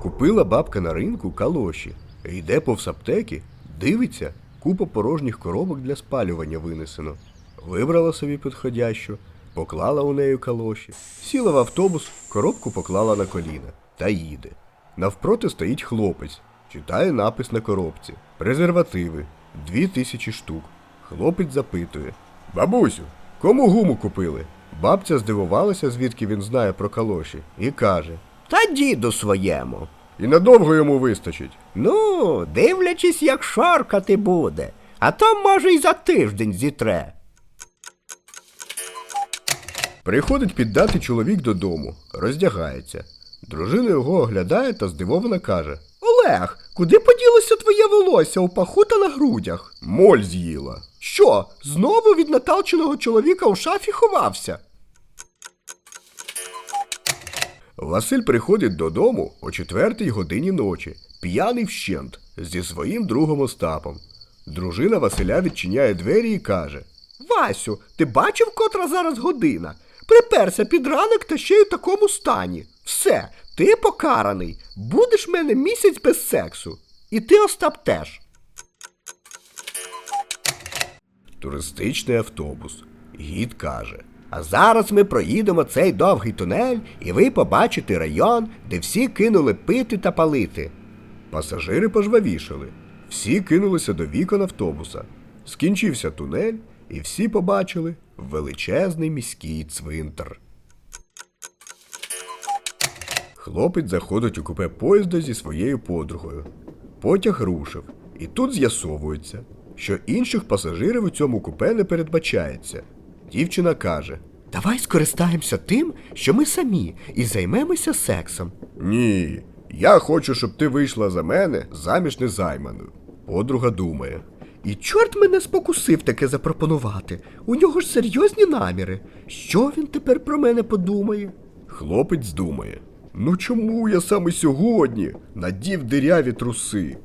Купила бабка на ринку калоші, йде повз аптеки, дивиться, купа порожніх коробок для спалювання винесено. Вибрала собі підходящу, поклала у неї калоші, сіла в автобус, коробку поклала на коліна та їде. Навпроти стоїть хлопець, читає напис на коробці. Презервативи, дві тисячі штук. Хлопець запитує: Бабусю, кому гуму купили? Бабця здивувалася, звідки він знає про калоші, і каже: Та діду своєму. І надовго йому вистачить. Ну, дивлячись, як шоркати буде, а то може й за тиждень зітре. Приходить піддати чоловік додому, роздягається. Дружина його оглядає та здивовано каже: Олег, куди поділося твоє волосся у паху та на грудях? Моль з'їла. Що, знову від наталченого чоловіка у шафі ховався? Василь приходить додому о четвертій годині ночі, п'яний вщент, зі своїм другом Остапом. Дружина Василя відчиняє двері і каже: Васю, ти бачив, котра зараз година? Приперся під ранок та ще й у такому стані. Все, ти покараний. Будеш в мене місяць без сексу. І ти, Остап, теж. Туристичний автобус. Гід каже: А зараз ми проїдемо цей довгий тунель, і ви побачите район, де всі кинули пити та палити. Пасажири пожвавішали. Всі кинулися до вікон автобуса. Скінчився тунель, і всі побачили величезний міський цвинтар. Хлопець заходить у купе поїзда зі своєю подругою. Потяг рушив, і тут з'ясовується, що інших пасажирів у цьому купе не передбачається. Дівчина каже: Давай скористаємося тим, що ми самі, і займемося сексом. Ні, я хочу, щоб ти вийшла за мене заміж незайманою. Подруга думає. І чорт мене спокусив таке запропонувати. У нього ж серйозні наміри. Що він тепер про мене подумає? Хлопець думає. Ну чому я саме сьогодні надів диряві труси?